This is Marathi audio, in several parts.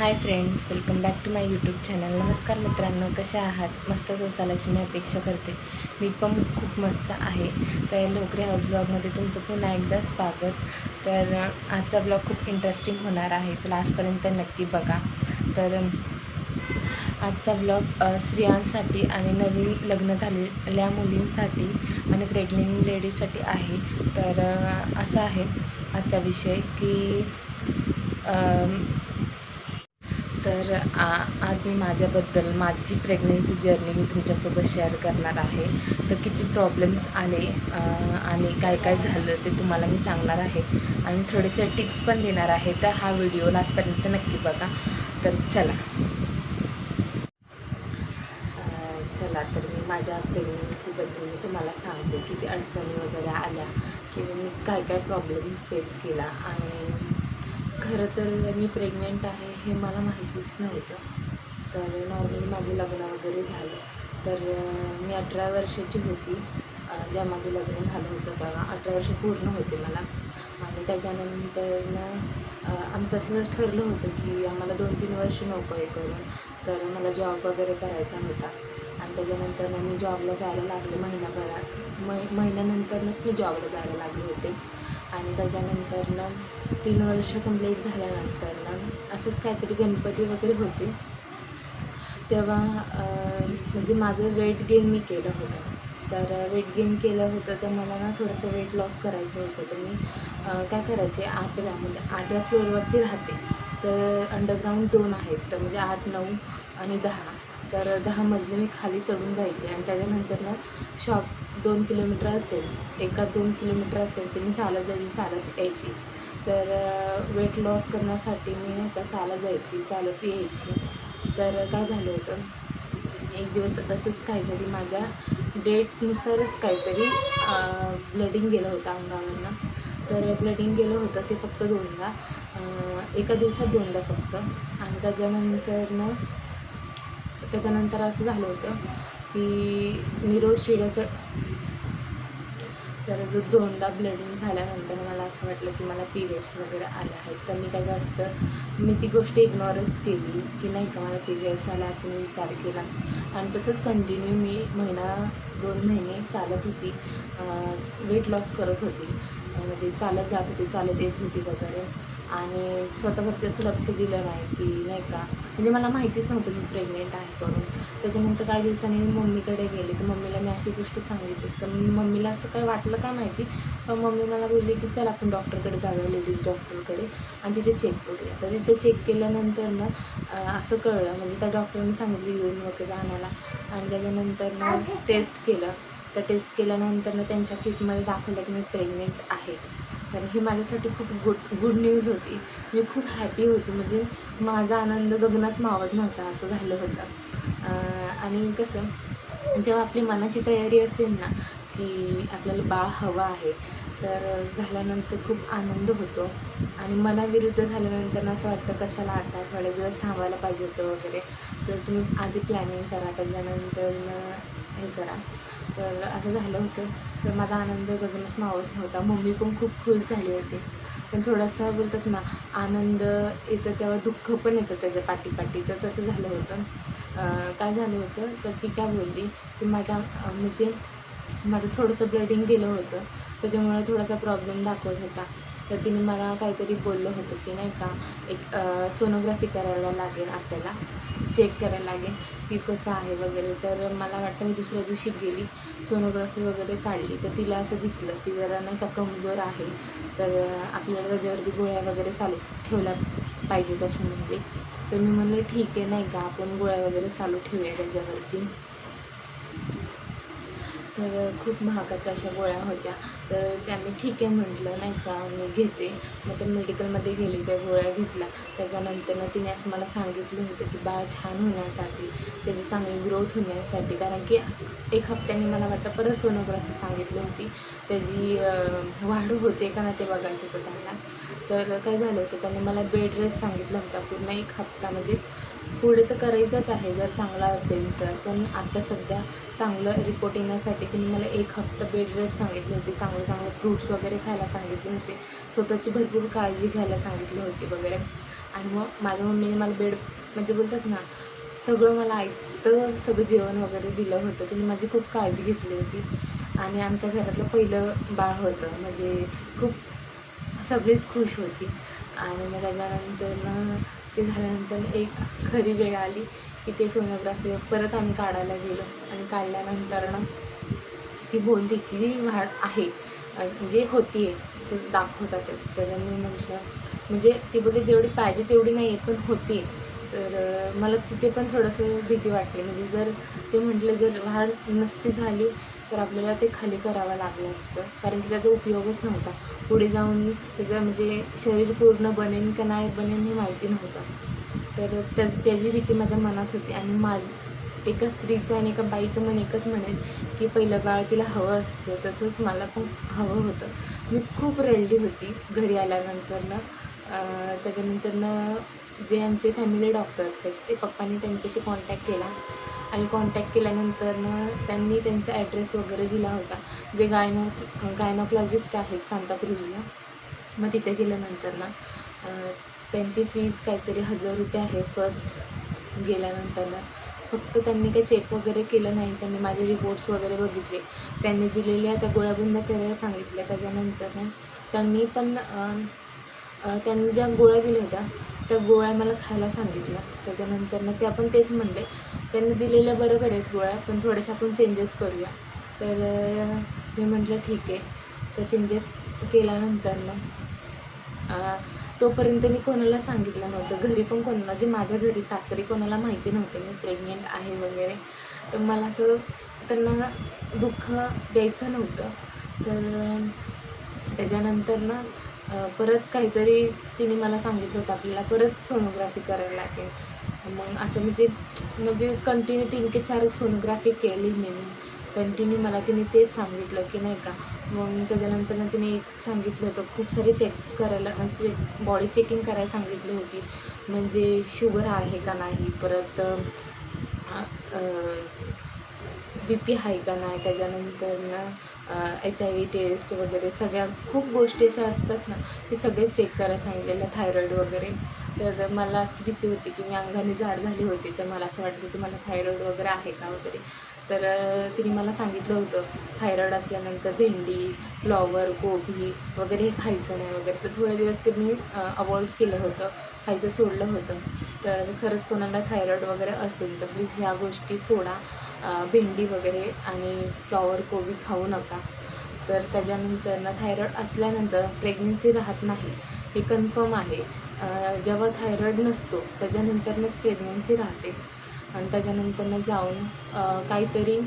Hi friends welcome back to my YouTube channel नमस्कार मित्रांनो कशा आहात? मस्तच असाल अशी मी अपेक्षा करते. मी पण खूप मस्त आहे. तर लोकरी हाऊस ब्लॉगमध्ये तुमचं पुन्हा एकदा स्वागत. तर आजचा ब्लॉग खूप इंटरेस्टिंग होणार आहे. तर लास्टपर्यंत नक्की बघा. तर आजचा ब्लॉग स्त्रियांसाठी आणि नवीन लग्न झालेल्या मुलींसाठी आणि प्रेग्नेंट लेडीजसाठी आहे. तर असं असा आहे आजचा विषय की तर आ आज मी माझ्याबद्दल माझी प्रेग्नन्सी जर्नी मी तुमच्यासोबत शेअर करणार आहे. तर किती प्रॉब्लेम्स आले आणि काय काय झालं ते तुम्हाला मी सांगणार आहे. आणि थोडेसे टिप्स पण देणार आहे. तर हा व्हिडिओ लास्टपर्यंत नक्की बघा. तर चला. चला तर मी माझ्या प्रेग्नन्सीबद्दल मी तुम्हाला सांगते. किती अडचणी वगैरे आल्या किंवा मी काय काय प्रॉब्लेम फेस केला आणि खरं तर मी प्रेग्नेंट आहे हे मला माहितीच नव्हतं. तर नॉर्मली माझं लग्न वगैरे झालं. तर मी अठरा वर्षाची होती. ज्या माझं लग्न झालं होतं तेव्हा अठरा वर्ष पूर्ण होते मला. आणि त्याच्यानंतर आमचं असं ठरलं होतं की आम्हाला दोन तीन वर्ष नको आहे करून तर मला जॉब वगैरे करायचा होता. आणि त्याच्यानंतर मग मी जॉबला जायला लागले महिनाभरात. मै महिन्यानंतरनंच मी जॉबला जायला लागले होते. आणि त्याच्यानंतर ना तीन वर्ष कंप्लीट झाल्यानंतर ना असंच काहीतरी गणपती वगैरे होते. तेव्हा म्हणजे माझं वेट गेन मी केलं होतं. तर वेट गेन केलं होतं तर मला ना थोडंसं वेट लॉस करायचं होतं. तर मी काय करायचे आठव्या म्हणजे आठव्या फ्लोअरवरती राहते. तर अंडरग्राऊंड दोन आहेत तर म्हणजे आठ नऊ आणि दहा. तर दहा मजले मी खाली चढून जायचे आणि त्याच्यानंतर ना शॉप दोन किलोमीटर असेल एका दोन किलोमीटर असेल तर मी चालत जायची चालत यायची. तर वेट लॉस करण्यासाठी मी नाही का चालत जायची चालत यायची. तर काय झालं होतं? एक दिवस असंच काहीतरी माझ्या डेटनुसारच काहीतरी ब्लडिंग गेलं होतं अंगावरनं. तर ब्लडिंग गेलं होतं ते फक्त दोनदा. एका दिवसात दोनदा फक्त. आणि त्याच्यानंतर त्याच्यानंतर असं झालं होतं की मी रोज शिड्याचं तर जो दोनदा ब्लडिंग झाल्यानंतर मला असं वाटलं की मला पिरियड्स वगैरे आले आहेत. तर मी काय जास्त मी ती गोष्ट इग्नोरच केली की नाही का मला पिरियड्स आले असं मी विचार केला. आणि तसंच कंटिन्यू मी महिना दोन महिने चालत होती. वेट लॉस करत होती. म्हणजे चालत जात होती चालत येत होती वगैरे. आणि स्वतःवरती असं लक्ष दिलं नाही की नाही का म्हणजे मला माहितीच नव्हतं मी प्रेग्नेंट आहे करून. त्याच्यानंतर काही दिवसांनी मी मम्मीकडे गेले. तर मम्मीला मी अशी गोष्ट सांगितली. तर मम्मीला असं काय वाटलं काय माहिती? पण मम्मी मला बोलली की चल आपण डॉक्टरकडे जाऊया लेडीज डॉक्टरकडे आणि तिथे चेक करूया. तर तिथे चेक केल्यानंतर ना असं कळलं. म्हणजे त्या डॉक्टरने सांगितली येऊन वगैरे आणायला. आणि त्याच्यानंतर ना टेस्ट केलं. तर टेस्ट केल्यानंतर ना त्यांच्या किटमध्ये दाखवलं की मी प्रेग्नेंट आहे. तर ही माझ्यासाठी खूप गुड गुड न्यूज होती. मी खूप हॅपी होती. म्हणजे माझा आनंद गगनात मावत नव्हता असं झालं होतं. आणि कसं जेव्हा आपली मनाची तयारी असेल ना की आपल्याला बाळ हवं आहे तर झाल्यानंतर खूप आनंद होतो. आणि मनाविरुद्ध झाल्यानंतर असं वाटतं कशाला आता थोडे दिवस थांबायला पाहिजे होतं वगैरे. तर तुम्ही आधी प्लॅनिंग करा त्याच्यानंतर हे करा. तर असं झालं होतं. तर माझा आनंद गगनात मावत नव्हता. मम्मी पण खूप खुश झाली होती. पण थोडासा बोलतात ना आनंद येतं तेव्हा दुःख पण येतं त्याच्या पाठीपाठी. तर तसं झालं होतं. काय झालं होतं? तर ती काय बोलली की माझ्या म्हणजे माझं थोडंसं ब्लडिंग गेलं होतं. त्याच्यामुळे थोडासा प्रॉब्लेम दाखवत होता. तर तिने मला काहीतरी बोललं होतं की नाही का एक सोनोग्राफी करायला लागेल आपल्याला चेक करायला लागेल की कसं आहे वगैरे. तर मला वाटतं मी दुसऱ्या दिवशी गेली सोनोग्राफी वगैरे काढली. तर तिला असं दिसलं की जरा नाही का कमजोर आहे. तर आपल्याला त्याच्यावरती गोळ्या वगैरे चालू ठेवल्या पाहिजे त्याच्यामध्ये म्हणजे. तर मी म्हणलं ठीक आहे नाही का आपण गोळ्या वगैरे चालू ठेवूया त्याच्यावरती. तर खूप महागाच्या अशा गोळ्या होत्या. तर त्या मी ठीक आहे म्हटलं नाही का मी घेते. मग तर मेडिकलमध्ये गेली त्या गोळ्या घेतल्या. त्याच्यानंतर ना तिने असं मला सांगितलं होतं की बाळ छान होण्यासाठी त्याची चांगली ग्रोथ होण्यासाठी. कारण की एक हप्त्याने मला वाटतं परत सोनोग्राफी सांगितली होती. त्याची वाढ होते का ना ते बघायचं होतं त्यांना. तर काय झालं होतं त्यांनी मला बेड रेस्ट सांगितला होता. पूर्ण एक हप्ता म्हणजे पुढे तर करायचंच आहे. जर चांगला असेल तर. पण आता सध्या चांगलं रिपोर्ट येण्यासाठी तिने मला एक हफ्ता बेड रेस्ट सांगितली होती. चांगले चांगले फ्रूट्स वगैरे खायला सांगितले होते. स्वतःची भरपूर काळजी घ्यायला सांगितली होती वगैरे. आणि मग माझ्या मम्मीने मला बेड म्हणजे बोलतात ना सगळं मला ऐकतं सगळं जेवण वगैरे दिलं होतं. तिने माझी खूप काळजी घेतली होती. आणि आमच्या घरातलं पहिलं बाळ होतं. म्हणजे खूप सगळीच खुश होती. आणि मग त्याच्यानंतर ना ते झाल्यानंतर एक खरी वेळ आली की ते सोनोग्राफी परत आम्ही काढायला गेलो आणि काढल्यानंतर ना ती बोलली की वाढ आहे म्हणजे होती आहे असं दाखवतात त्याच्यामुळे म्हटलं म्हणजे ती बोलते जेवढी पाहिजे तेवढी नाही आहे पण होती तर मला तिथे पण थोडंसं भीती वाटली. म्हणजे जर ते म्हटलं जर वाढ नसती झाली तर आपल्याला ते खाली करावं लागलं असतं. कारण की त्याचा उपयोगच नव्हता. पुढे जाऊन त्याचं म्हणजे शरीर पूर्ण बनेन का नाही बनेन हे माहिती नव्हतं. तर त्या त्याची भीती माझ्या मनात होती आणि माझ एका स्त्रीचं आणि एका बाईचं मन एकच म्हणेल की पहिलं बाळ तिला हवं असतं. तसंच मला पण हवं होतं. मी खूप रडली होती घरी आल्यानंतरनं. त्याच्यानंतरनं जे आमचे फॅमिली डॉक्टर्स आहेत ते पप्पांनी त्यांच्याशी कॉन्टॅक्ट केला. आणि कॉन्टॅक्ट केल्यानंतरनं त्यांनी त्यांचा ॲड्रेस वगैरे दिला होता. जे गायनो गायनोकॉलॉजिस्ट आहेत सांताक्रूजला मग तिथे गेल्यानंतर ना त्यांची फीज काहीतरी हजार रुपये आहे फर्स्ट गेल्यानंतर ना. फक्त त्यांनी काही चेक वगैरे केलं नाही. त्यांनी माझे रिपोर्ट्स वगैरे बघितले. त्यांनी दिलेल्या त्या गोळ्या बंद करायला सांगितल्या. त्याच्यानंतर ना त्यांनी पण त्यांनी ज्या गोळ्या दिल्या होत्या त्या गोळ्या मला खायला सांगितल्या. त्याच्यानंतर ना त्या पण तेच म्हणले. त्यांनी दिलेल्या बरोबर आहेत गोळ्या पण थोड्याशा आपण चेंजेस करूया. तर मी म्हटलं ठीक आहे. तर चेंजेस केल्यानंतर ना तोपर्यंत मी कोणाला सांगितलं नव्हतं. घरी पण कोण म्हणजे माझ्या घरी सासरी कोणाला माहिती नव्हते मी प्रेग्नेंट आहे वगैरे. तर मला असं त्यांना दुःख द्यायचं नव्हतं. तर त्याच्यानंतर ना परत काहीतरी तिने मला सांगितलं होतं आपल्याला परत सोनोग्राफी करायला लागेल. मग असं म्हणजे म्हणजे कंटिन्यू तीन ते चार सोनोग्राफी केली मी कंटिन्यू मला तिने तेच सांगितलं की नाही का मग त्याच्यानंतर ना तिने एक सांगितलं होतं खूप सारे चेक्स करायला म्हणजे बॉडी चेकिंग करायला सांगितली होती. म्हणजे शुगर आहे का नाही परत बी पी आहे का नाही त्याच्यानंतर ना एच आय व्ही टेस्ट वगैरे सगळ्या खूप गोष्टी अशा असतात ना ते सगळे चेक करायला सांगितलेलं थायरॉईड वगैरे. तर मला अशी भीती होती की मी अंगाने जाड झाली होती तर मला असं वाटतं की मला थायरॉईड वगैरे आहे का वगैरे? तर तिने मला सांगितलं होतं थायरॉईड असल्यानंतर भेंडी फ्लॉवर कोबी वगैरे हे खायचं नाही वगैरे. तर थोडे दिवस ते मी अवॉइड केलं होतं खायचं सोडलं होतं. तर खरंच कोणाला थायरॉईड वगैरे असेल तर प्लीज ह्या गोष्टी सोडा. भेंडी वगैरे आणि फ्लॉवर कोबी खाऊ नका. तर त्याच्यानंतर ना थायरॉईड असल्यानंतर प्रेग्नन्सी राहत नाही. हे कन्फर्म आहे. जेव्हा थायरॉईड नसतो त्याच्यानंतरनंच प्रेग्नन्सी राहते. आणि त्याच्यानंतरनं जाऊन काहीतरी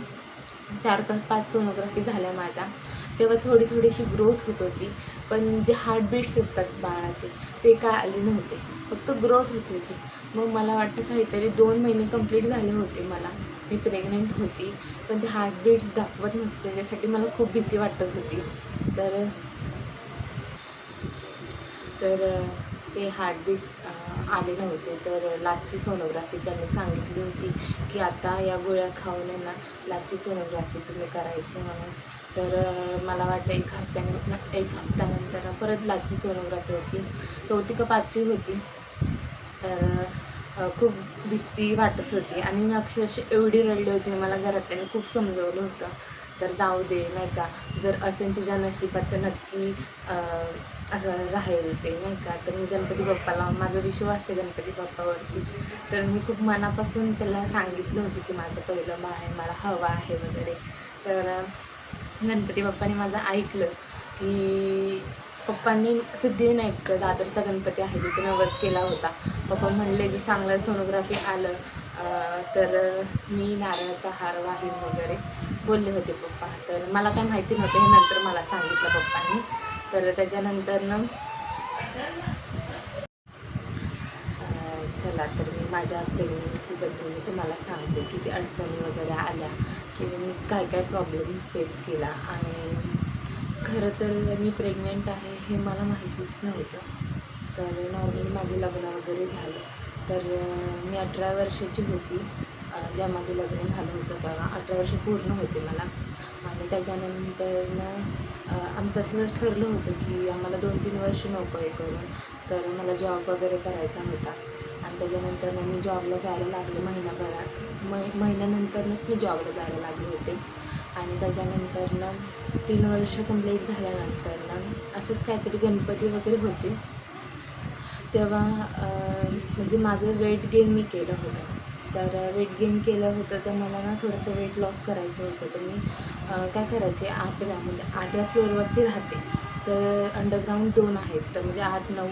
चार का पाच सोनोग्राफी झाल्या माझ्या. तेव्हा थोडी थोडीशी ग्रोथ होत होती. पण जे हार्टबीट्स असतात बाळाचे ते काय आले नव्हते. फक्त ग्रोथ होत होती. मग मला वाटतं काहीतरी दोन महिने कंप्लीट झाले होते मला. मी प्रेग्नेंट होती. पण ते हार्टबीट्स दाखवत नव्हते. त्याच्यासाठी मला खूप भीती वाटत होती. तर तर ते हार्टबीट्स आले नव्हते. तर लाचची सोनोग्राफी त्यांनी सांगितली होती की आता या गोळ्या खाऊन ना लाचची सोनोग्राफी तुम्ही करायची म्हणून. तर मला वाटतं एक हफ्त्याने एक हफ्त्यानंतर परत लाचची सोनोग्राफी होती. चौथी का पाचवी होती. तर खूप भीती वाटत होती. आणि मी अक्षरशः एवढी रडली होती मला घरातल्याने खूप समजवलं होतं. तर जाऊ दे नाही का. जर असेल तुझ्या नशिबात तर नक्की असं राहील ते नाही का? तर मी गणपती बाप्पाला माझा विश्वास आहे गणपती बाप्पावरती. तर मी खूप मनापासून त्याला सांगितलं होतं की माझं पहिलं बाळ आहे मला हवा आहे वगैरे. तर गणपती बाप्पाने माझं ऐकलं की पप्पांनी सिद्धिविनायकचं दादरचा गणपती आहे तिथे नवस केला होता. पप्पा म्हणले जर चांगलं सोनोग्राफी आलं तर मी नारळाचा हार वाहीन वगैरे. बोलले होते पप्पा. तर मला काय माहिती नव्हतं हे नंतर मला सांगितलं पप्पांनी. तर त्याच्यानंतरनं चला तर मी माझ्या प्रेग्नन्सीबद्दल मी तुम्हाला सांगते किती अडचणी वगैरे आल्या किंवा मी काय काय प्रॉब्लेम फेस केला. आणि खरं तर मी प्रेग्नंट आहे हे मला माहितीच नव्हतं. तर नॉर्मली माझं लग्न वगैरे झालं. तर मी अठरा वर्षाची होती. जेव्हा माझं लग्न झालं होतं तेव्हा. अठरा वर्ष पूर्ण होते मला. आणि त्याच्यानंतर ना आमचं असं ठरलं होतं की आम्हाला दोन तीन वर्ष नको आहे करून तर मला जॉब वगैरे करायचा होता. आणि त्याच्यानंतर मग मी जॉबला जायला लागले महिनाभरात. मै महिन्यानंतरनंच मी जॉबला जायला लागले होते. आणि त्याच्यानंतर ना तीन वर्ष कंप्लीट झाल्यानंतर ना असंच काहीतरी गणपती वगैरे होते. तेव्हा म्हणजे माझं वेट गेन मी केलं होतं. तर वेट गेन केलं होतं तर मला ना थोडंसं वेट लॉस करायचं होतं. तर मी काय करायचे? आठव्या म्हणजे आठव्या फ्लोअरवरती राहते. तर अंडरग्राऊंड दोन आहेत. तर म्हणजे आठ नऊ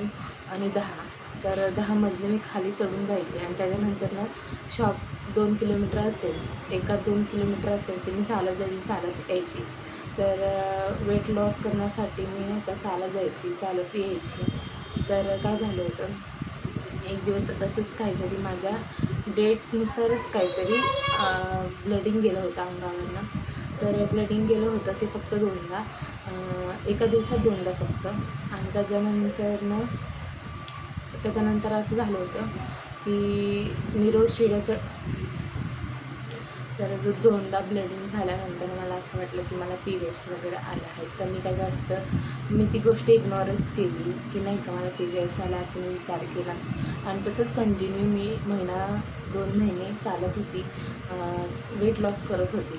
आणि दहा. तर दहा मजले मी खाली चढून जायचे आणि त्याच्यानंतर ना शॉप दोन किलोमीटर असेल एका दोन किलोमीटर असेल ते मी चालत जायची चालत यायची. तर वेट लॉस करण्यासाठी मी नाही का चालत जायची चालत यायची. तर काय झालं होतं? एक दिवस असंच काहीतरी माझ्या डेटनुसारच काहीतरी ब्लडिंग गेलं होतं अंगावरनं. तर ब्लडिंग गेलं होतं ते फक्त दोनदा. एका दिवसात दोनदा फक्त. आणि त्याच्यानंतरनं त्याच्यानंतर असं झालं होतं की मी रोज शिड्याचं तर दो- दोनदा ब्लडिंग झाल्यानंतर मला असं वाटलं की मला पिरियड्स वगैरे आले आहेत. तर मी काय जास्त मी ती गोष्ट इग्नोरच केली की नाही का मला पिरियड्स आले असं मी विचार केला. आणि तसंच कंटिन्यू मी महिना दोन महिने चालत होती. वेट लॉस करत होती.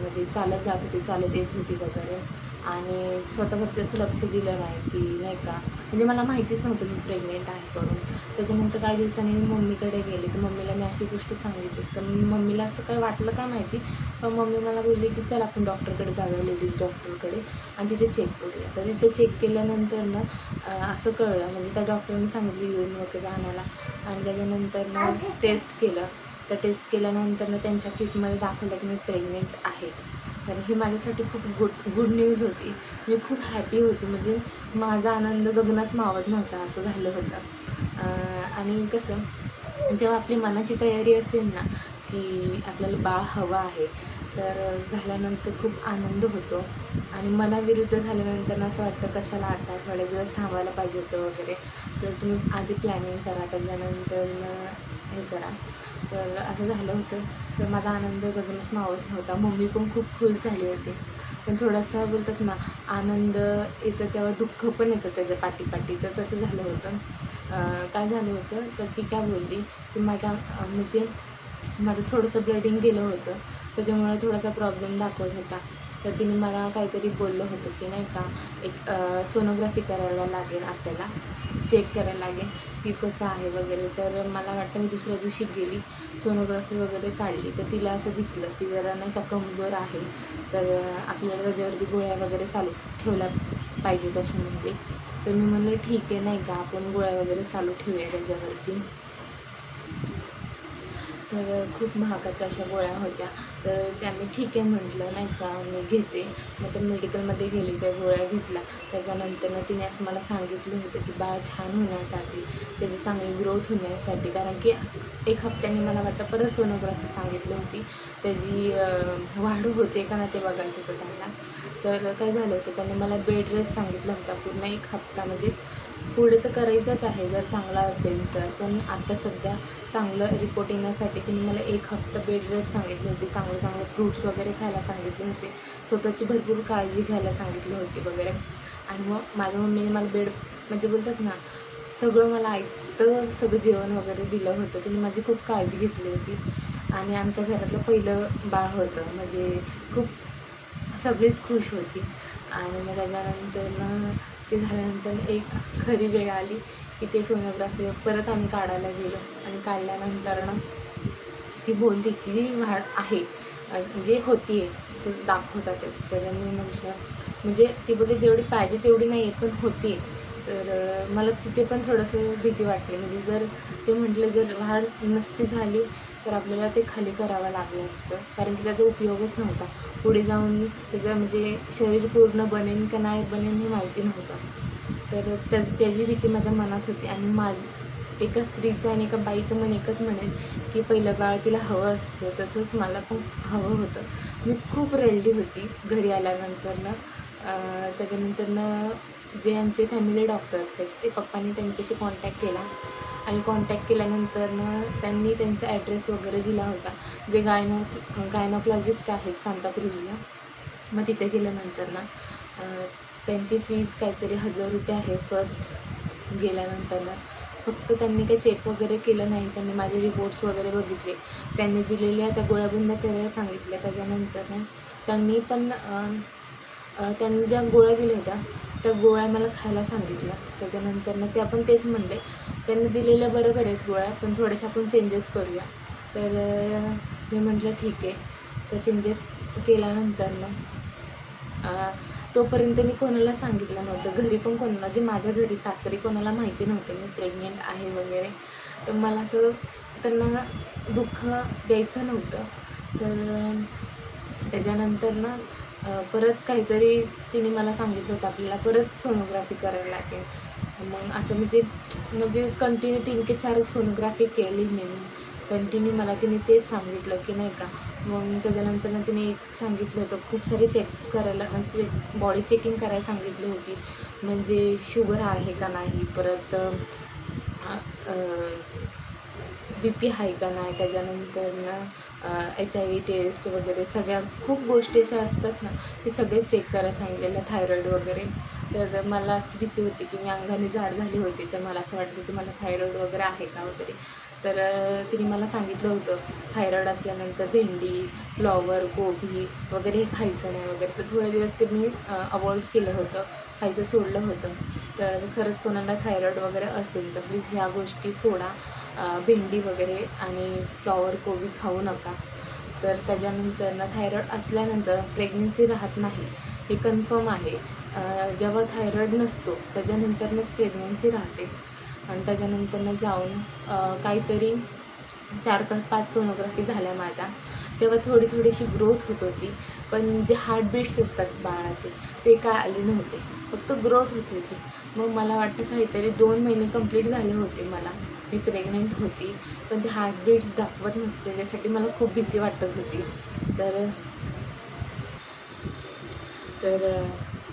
म्हणजे चालत जात होती चालत येत होती वगैरे. आणि स्वतःवरती असं लक्ष दिलं नाही की नाही का? म्हणजे मला माहितीच नव्हतं मी प्रेग्नेंट आहे करून. त्याच्यानंतर काही दिवसांनी मी मम्मीकडे गेले. तर मम्मीला मी अशी गोष्ट सांगितली. तर मम्मीला असं काय वाटलं काय माहिती? पण मम्मी मला बोलली की चल आपण डॉक्टरकडे जाऊया लेडीज डॉक्टरकडे आणि तिथे चेक करूया. तर तिथे चेक केल्यानंतर ना असं कळलं. म्हणजे त्या डॉक्टरने सांगितलं युरिन वगैरे आणायला. आणि त्याच्यानंतर ना टेस्ट केलं. तर टेस्ट केल्यानंतर ना त्यांच्या किटमध्ये दाखवलं की मी प्रेग्नेंट आहे. तर ही माझ्यासाठी खूप गुड गुड न्यूज होती. मी खूप हॅपी होती. म्हणजे माझा आनंद गगनात मावत नव्हता असं झालं होतं. आणि कसं जेव्हा आपली मनाची तयारी असेल ना की आपल्याला बाळ हवं आहे तर झाल्यानंतर खूप आनंद होतो. आणि मनाविरुद्ध झाल्यानंतर असं वाटतं कशाला आता थोडे दिवस थांबायला पाहिजे होतं वगैरे. तर तुम्ही आधी प्लॅनिंग करा. त्याच्यानंतर हे करा. तर असं झालं होतं. तर माझा आनंद गगनात मावत नव्हता. मम्मी पण खूप खुश झाली होती. पण थोडासा बोलतात ना आनंद येतं तेव्हा दुःख पण येतं त्याच्या पाठीपाठी. तर तसं झालं होतं. काय झालं होतं? तर ती काय बोलली की माझ्या म्हणजे माझं थोडंसं ब्लडिंग गेलं होतं. त्याच्यामुळे थोडासा प्रॉब्लेम दाखवत होता. तर तिने मला काहीतरी बोललं होतं की नाही का एक सोनोग्राफी करायला लागेल आपल्याला चेक करायला लागेल की कसं आहे वगैरे. तर मला वाटतं मी दुसऱ्या दिवशी गेली सोनोग्राफी वगैरे काढली. तर तिला असं दिसलं की जरा नाही का कमजोर आहे. तर आपल्याला त्याच्यावरती गोळ्या वगैरे चालू ठेवल्या पाहिजे त्याच्यामध्ये म्हणजे. तर मी म्हणलं ठीक आहे नाही का आपण गोळ्या वगैरे चालू ठेवूया त्याच्यावरती. तर खूप महागाच्या अशा गोळ्या होत्या. तर त्या मी ठीक आहे म्हटलं नाही का मी घेते. मग तर मेडिकलमध्ये गेली त्या गोळ्या घेतल्या. त्याच्यानंतर मग तिने असं मला सांगितलं होतं की बाळ छान होण्यासाठी त्याची चांगली ग्रोथ होण्यासाठी. कारण की एक हप्त्याने मला वाटतं परत सोनोग्राफी सांगितली होती. त्याची वाढ होते का ना ते बघायचं होतं त्यांना. तर काय झालं होतं त्यांनी मला बेड रेस्ट सांगितला होता. पूर्ण एक हप्ता म्हणजे पुढे तर करायचंच आहे. जर चांगला असेल तर. पण आता सध्या चांगलं रिपोर्ट येण्यासाठी तिने मला एक हफ्ता बेड रेस्ट सांगितली होती. चांगलं चांगलं फ्रूट्स वगैरे खायला सांगितले होते. स्वतःची भरपूर काळजी घ्यायला सांगितली होती वगैरे. आणि मग माझ्या मम्मीने मला बेड म्हणजे बोलतात ना सगळं मला ऐकतं सगळं जेवण वगैरे दिलं होतं. तिने माझी खूप काळजी घेतली होती. आणि आमच्या घरातलं पहिलं बाळ होतं. म्हणजे खूप सगळीच खुश होती. आणि मग त्याच्यानंतर ना ते झाल्यानंतर एक खरी वेळ आली की ते सोनोग्राफी परत आम्ही काढायला गेलो. आणि काढल्यानंतर ना ती बोलली की वाढ आहे. म्हणजे होती आहे असं दाखवतात ते. तर मी म्हटलं म्हणजे ती बोलते जेवढी पाहिजे तेवढी नाही आहे पण होती. तर मला तिथे पण थोडंसं भीती वाटली. म्हणजे जर ते म्हटलं जर वाढ नसती झाली तर आपल्याला ते खाली करावं लागलं असतं. कारण की त्याचा उपयोगच नव्हता. पुढे जाऊन त्याचं म्हणजे शरीर पूर्ण बनेन का नाही बनेन हे माहिती नव्हतं. तर त्याच त्याची भीती माझ्या मनात होती आणि माझ एका स्त्रीचं आणि एका बाईचं मन एकच म्हणेल की पहिलं बाळ तिला हवं असतं. तसंच मला पण हवं होतं. मी खूप रडली होती घरी आल्यानंतरनं. त्याच्यानंतरनं जे आमचे फॅमिली डॉक्टर्स आहेत ते पप्पांनी त्यांच्याशी कॉन्टॅक्ट केला. आणि कॉन्टॅक्ट मग त्यांनी त्यांचा ॲड्रेस वगैरे दिला होता. जे गायनो गायनोकॉलॉजिस्ट आहेत सांताक्रूजला मग तिथे गेल्यानंतर ना त्यांची फीज काहीतरी हजार रुपये आहे फर्स्ट गेल्यानंतर ना. फक्त त्यांनी काही चेक वगैरे केलं नाही. त्यांनी माझे रिपोर्ट्स वगैरे बघितले. त्यांनी दिलेल्या त्या गोळ्या बंद करायला सांगितल्या. त्याच्यानंतर ना त्यांनी पण त्यांनी ज्या गोळ्या दिल्या होत्या त्या गोळ्या मला खायला सांगितल्या. त्याच्यानंतर ना त्या पण तेच म्हणले. त्यांनी दिलेल्या बरोबर आहेत गोळ्या पण थोड्याशा आपण चेंजेस करूया. तर मी म्हटलं ठीक आहे. तर चेंजेस केल्यानंतर ना तोपर्यंत मी कोणाला सांगितलं नव्हतं. घरी पण कोणाला जे माझ्या घरी सासरी कोणाला माहिती नव्हतं मी प्रेग्नेंट आहे वगैरे. तर मला असं त्यांना दुःख द्यायचं नव्हतं. तर त्याच्यानंतर ना परत काहीतरी तिने मला सांगितलं होतं आपल्याला परत सोनोग्राफी करायला लागेल. मग असं म्हणजे म्हणजे कंटिन्यू तीन ते चार सोनोग्राफी केली मी कंटिन्यू मला तिने तेच सांगितलं की नाही का मग त्याच्यानंतर ना तिने एक सांगितलं होतं खूप सारे चेक्स करायला म्हणजे बॉडी चेकिंग करायला सांगितली होती. म्हणजे शुगर आहे का नाही परत बी पी आहे का नाही त्याच्यानंतर ना एच आय व्ही टेस्ट वगैरे सगळ्या खूप गोष्टी अशा असतात ना ते सगळे चेक करायला सांगितलेलं थायरॉईड वगैरे. तर मला असं भीती होती की मी अंगाने जाड झाली होती तर मला असं वाटतं की मला थायरॉईड वगैरे आहे का वगैरे? तर तिने मला सांगितलं होतं थायरॉईड असल्यानंतर भेंडी फ्लॉवर गोबी वगैरे हे खायचं नाही वगैरे. तर थोडे दिवस ते मी अवॉइड केलं होतं खायचं सोडलं होतं. तर खरंच कोणाला थायरॉईड वगैरे असेल तर प्लीज ह्या गोष्टी सोडा. भेंडी वगैरे आणि फ्लॉवर कोबी खाऊ नका. तर त्याच्यानंतर ना थायरॉईड असल्यानंतर प्रेग्नन्सी राहत नाही हे कन्फर्म आहे. जेव्हा थायरॉईड नसतो त्याच्यानंतरनंच प्रेग्नन्सी राहते. आणि त्याच्यानंतरनं जाऊन काहीतरी चार का पाच सोनोग्राफी झाल्या माझ्या. तेव्हा थोडी थोडीशी ग्रोथ होत होती. पण जे हार्टबीट्स असतात बाळाचे ते काय आले नव्हते. फक्त ग्रोथ होत होती. मग मला वाटतं काहीतरी दोन महिने कंप्लीट झाले होते मला. मी प्रेग्नेंट होती. पण ते हार्टबीट्स दाखवत नव्हते. त्याच्यासाठी मला खूप भीती वाटत होती. तर तर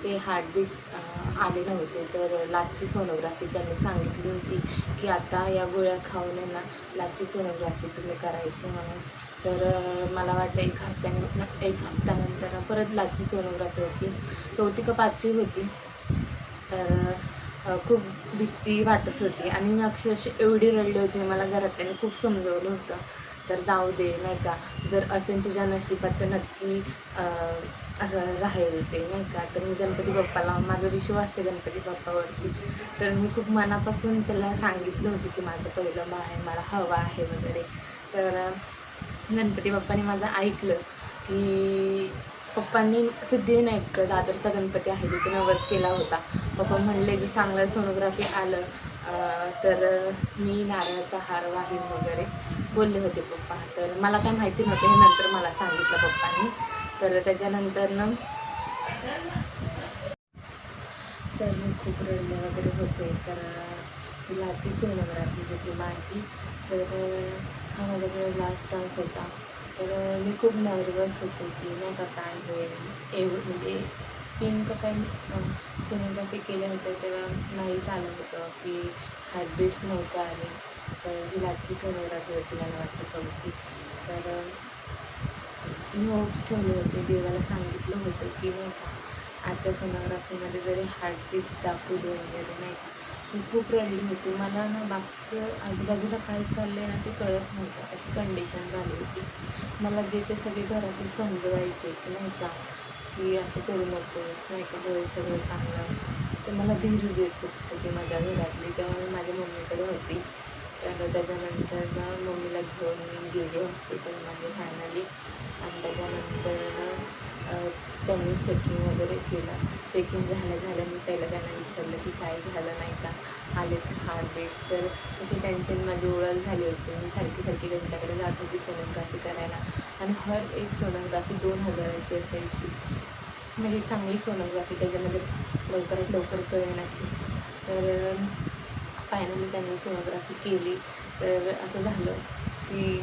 ते हार्टबीट्स आले नव्हते. तर लाचची सोनोग्राफी त्यांनी सांगितली होती की आता या गोळ्या खाऊन आहे ना लाचची सोनोग्राफी तुम्ही करायची म्हणून. तर मला वाटलं एक हफ्त्याने एक हफ्त्यानंतर परत लाचची सोनोग्राफी होती. चौथी का पाचवी होती. तर खूप भीती वाटत होती. आणि मी अक्षरशः एवढी रडली होती मला घरातल्याने खूप समजवलं होतं. तर जाऊ दे नाही का. जर असेल तुझ्या नशिबात तर नक्की अं, राहील ते नाही का? तर मी गणपती बाप्पाला माझा विश्वास आहे गणपती बाप्पावरती. तर मी खूप मनापासून त्याला सांगितलं होतं की माझं पहिलं बाळ आहे मला हवा आहे वगैरे. तर गणपती बाप्पाने माझं ऐकलं की पप्पांनी सिद्धिविनायकचं दादरचा गणपती आहे तिथे नवस केला होता. पप्पा म्हणले जर चांगलं सोनोग्राफी आलं तर मी नारळाचा हार वाहीन वगैरे. बोलले होते पप्पा. तर मला काय माहिती नव्हतं हे नंतर मला सांगितलं पप्पांनी. तर त्याच्यानंतर ना तर मी खूप रडले वगैरे होते. तर लाची सोनोग्राफी होती माझी. तर हा माझ्याकडे लास्ट चान्स होता. तर मी खूप नर्वस होते की नाही का काय होईल एवढं म्हणजे तीन का काही सोनोग्राफी केल्या होत्या तेव्हा नाही झालं होतं की हार्टबीट्स नव्हतं आले तर ही लाटची सोनोग्राफी होती मला वाटतं चौथी. तर मी होप्स ठेवले होते. देवाला सांगितलं होतं की नाही का आजच्या सोनोग्राफीमध्ये जरी हार्टबीट्स दाखवू दे वगैरे नाही का मी खूप रडली होती. मला ना बाकीचं आजूबाजूला काय चाललं आहे ना ते कळत नव्हतं. अशी कंडिशन झाली होती. मला जे ते सगळे घरातले समजवायचे की नाही का की असं करू नकोस नाही का होय सगळं चांगलं ते मला धीर देत होती सगळी माझ्या घरातली. तेव्हा मी माझ्या मम्मीकडे होती. तर त्याच्यानंतर मम्मीला घेऊन मी गेले हॉस्पिटलमध्ये फायनली आणि त्याच्यानंतर त्यांनी चेकिंग वगैरे केलं. चेकिंग झालं झालं मी पहिलं त्यांना विचारलं की काय झालं नाही का? आलेत हार्टबीट्स तर अशी टेन्शन माझी ओळख झाली होती. मी सारखी सारखी त्यांच्याकडे जात होती सोनोग्राफी करायला. आणि हर एक सोनोग्राफी दोन हजाराची असायची. म्हणजे चांगली सोनोग्राफी त्याच्यामध्ये लवकरात लवकर कळेन अशी तर फायनली त्यांनी सोनोग्राफी केली. तर असं झालं की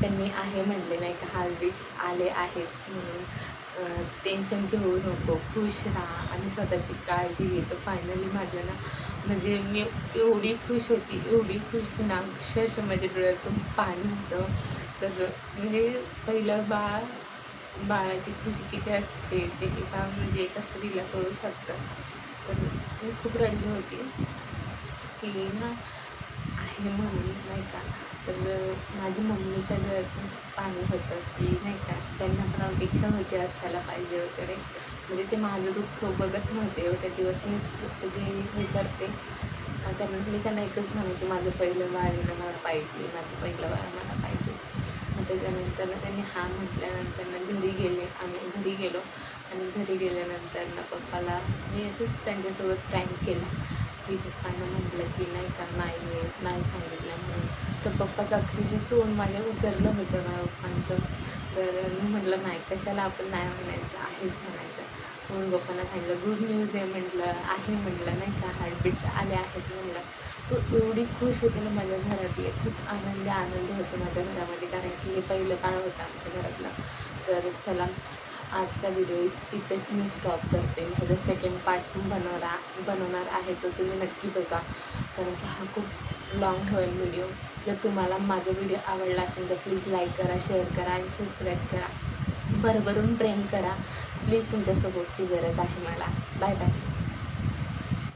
त्यांनी आहे म्हणले नाही का हार्टबीट्स आले आहेत म्हणून टेन्शन घेऊ नको खुश राहा आणि स्वतःची काळजी घे. तर फायनली माझं ना म्हणजे मी एवढी खुश होती एवढी खुश होती ना अक्षरशः माझ्या डोळ्यातून पाणी होतं. तर म्हणजे पहिलं बाळ बाळाची खुशी किती असते ते एका म्हणजे एका स्त्रीला कळू शकतं. तर मी खूप रडली होती. की ना आहे म्हणून नाही का? तर माझ्या मम्मीच्या डोळ्यातून पाणी होतं की नाही का? त्यांना पण अपेक्षा होती असायला पाहिजे वगैरे. म्हणजे ते माझं दुःख बघत नव्हते. एवढ्या दिवस मीच जे हे करते. त्यांना मी त्यांना एकच म्हणायचे माझं पहिलं बाळ मला पाहिजे. माझं पहिलं बाळ मला पाहिजे. त्याच्यानंतर त्यांनी हा म्हटल्यानंतर ना घरी गेले. आम्ही घरी गेलो. आणि घरी गेल्यानंतर ना पप्पाला मी असंच त्यांच्यासोबत प्रँक केला. की पप्पांना म्हटलं की नाही का नाही आहे, नाही सांगितलं म्हणून. तर पप्पाचं अक्षरशः तोंड माझ्या उतरलं होतं माझ्या पप्पांचं तर मी म्हटलं नाही कशाला आपण नाही म्हणायचं आहेच म्हणायचं. म्हणून पप्पांना सांगितलं गुड न्यूज आहे म्हटलं आहे म्हटलं नाही का हार्टबीट आले आहेत म्हटलं. तो एवढी खुश होती ना माझ्या घरातले खूप आनंदी आनंद होतो माझ्या घरामध्ये कारण की हे पहिलं बाळ होतं आमच्या घरातलं. तर चला आजचा व्हिडिओ इथेच मी स्टॉप करते. माझा सेकंड पार्ट पण बनवणार बनवणार आहे तो तुम्ही नक्की बघा. कारण की हा खूप लॉंग होईल व्हिडिओ जर तुम्हाला माझा व्हिडिओ आवडला असेल तर प्लीज लाईक करा शेअर करा आणि सबस्क्राईब करा. भरभरून प्रेम करा. प्लीज तुमच्या सपोर्टची गरज आहे मला. Bye bye